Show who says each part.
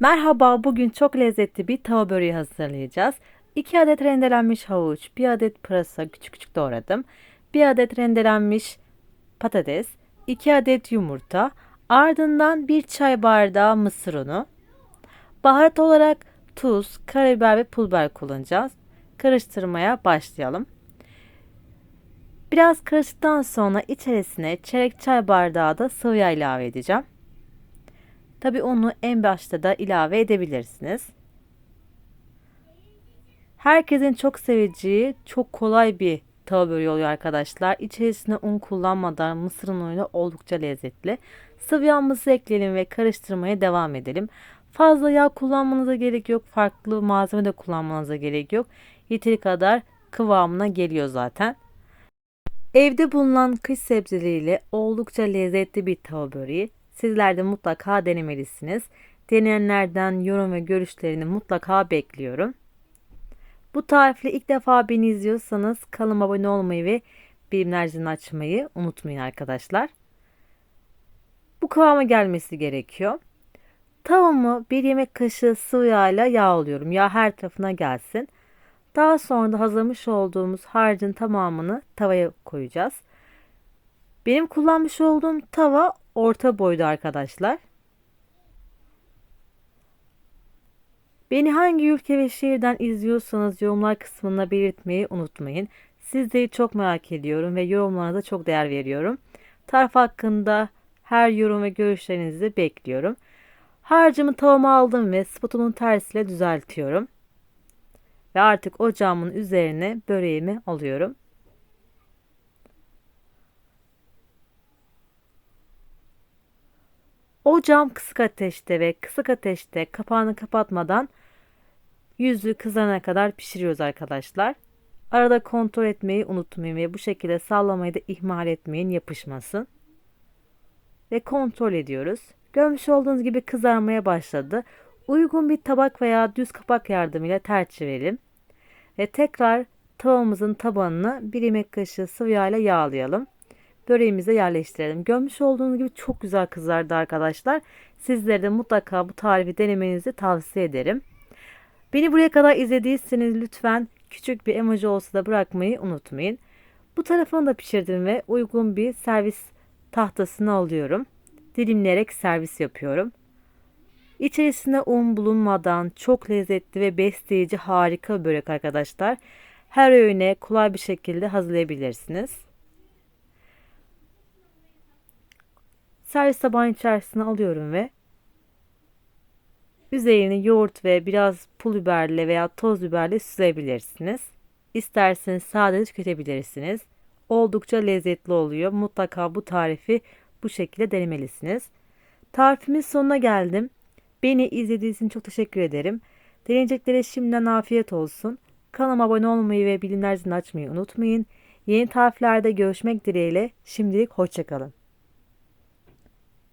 Speaker 1: Merhaba, bugün çok lezzetli bir tava böreği hazırlayacağız. 2 adet rendelenmiş havuç, 1 adet pırasa küçük küçük doğradım. 1 adet rendelenmiş patates, 2 adet yumurta, ardından 1 çay bardağı mısır unu. Baharat olarak tuz, karabiber ve pul biber kullanacağız. Karıştırmaya başlayalım. Biraz karıştıktan sonra içerisine çeyrek çay bardağı da sıvı yağ ilave edeceğim. Tabi onu en başta da ilave edebilirsiniz. Herkesin çok seveceği çok kolay bir tava böreği oluyor arkadaşlar. İçerisine un kullanmadan mısır unuyla oldukça lezzetli. Sıvı yağımızı ekleyelim ve karıştırmaya devam edelim. Fazla yağ kullanmanıza gerek yok. Farklı malzeme de kullanmanıza gerek yok. Yeteri kadar kıvamına geliyor zaten. Evde bulunan kış sebzeleriyle oldukça lezzetli bir tava böreği. Sizler de mutlaka denemelisiniz. Deneyenlerden yorum ve görüşlerini mutlaka bekliyorum. Bu tarifle ilk defa beni izliyorsanız kanalıma abone olmayı ve bilimler açmayı unutmayın arkadaşlar. Bu kıvama gelmesi gerekiyor. Tavamı bir yemek kaşığı sıvı yağ ile yağlıyorum. Yağ her tarafına gelsin. Daha sonra da hazırlamış olduğumuz harcın tamamını tavaya koyacağız. Benim kullanmış olduğum tava orta boyda arkadaşlar. Beni hangi ülke ve şehirden izliyorsanız yorumlar kısmına belirtmeyi unutmayın. Sizleri çok merak ediyorum ve yorumlarınıza çok değer veriyorum. Tarif hakkında her yorum ve görüşlerinizi bekliyorum. Harcımı tavama aldım ve spatulanın tersiyle düzeltiyorum. Ve artık ocağımın üzerine böreğimi alıyorum. Ocağım kısık ateşte ve kısık ateşte kapağını kapatmadan yüzü kızarana kadar pişiriyoruz arkadaşlar. Arada kontrol etmeyi unutmayın ve bu şekilde sallamayı da ihmal etmeyin yapışmasın. Ve kontrol ediyoruz. Görmüş olduğunuz gibi kızarmaya başladı. Uygun bir tabak veya düz kapak yardımıyla ters çevirelim. Ve tekrar tavamızın tabanını bir yemek kaşığı sıvı yağ ile yağlayalım böreğimize yerleştirelim. Görmüş olduğunuz gibi çok güzel kızardı arkadaşlar. Sizlere de mutlaka bu tarifi denemenizi tavsiye ederim. Beni buraya kadar izlediyseniz lütfen küçük bir emoji olsa da bırakmayı unutmayın. Bu tarafını da pişirdim ve uygun bir servis tahtasına alıyorum. Dilimleyerek servis yapıyorum. İçerisinde un bulunmadan çok lezzetli ve besleyici harika börek arkadaşlar. Her öğüne kolay bir şekilde hazırlayabilirsiniz. Servis tabağın içerisine alıyorum ve üzerini yoğurt ve biraz pul biberle veya toz biberle süzebilirsiniz. İsterseniz sade tüketebilirsiniz. Oldukça lezzetli oluyor. Mutlaka bu tarifi bu şekilde denemelisiniz. Tarifimin sonuna geldim. Beni izlediğiniz için çok teşekkür ederim. Deneyeceklere şimdiden afiyet olsun. Kanalıma abone olmayı ve bilimler açmayı unutmayın. Yeni tariflerde görüşmek dileğiyle şimdilik hoşçakalın.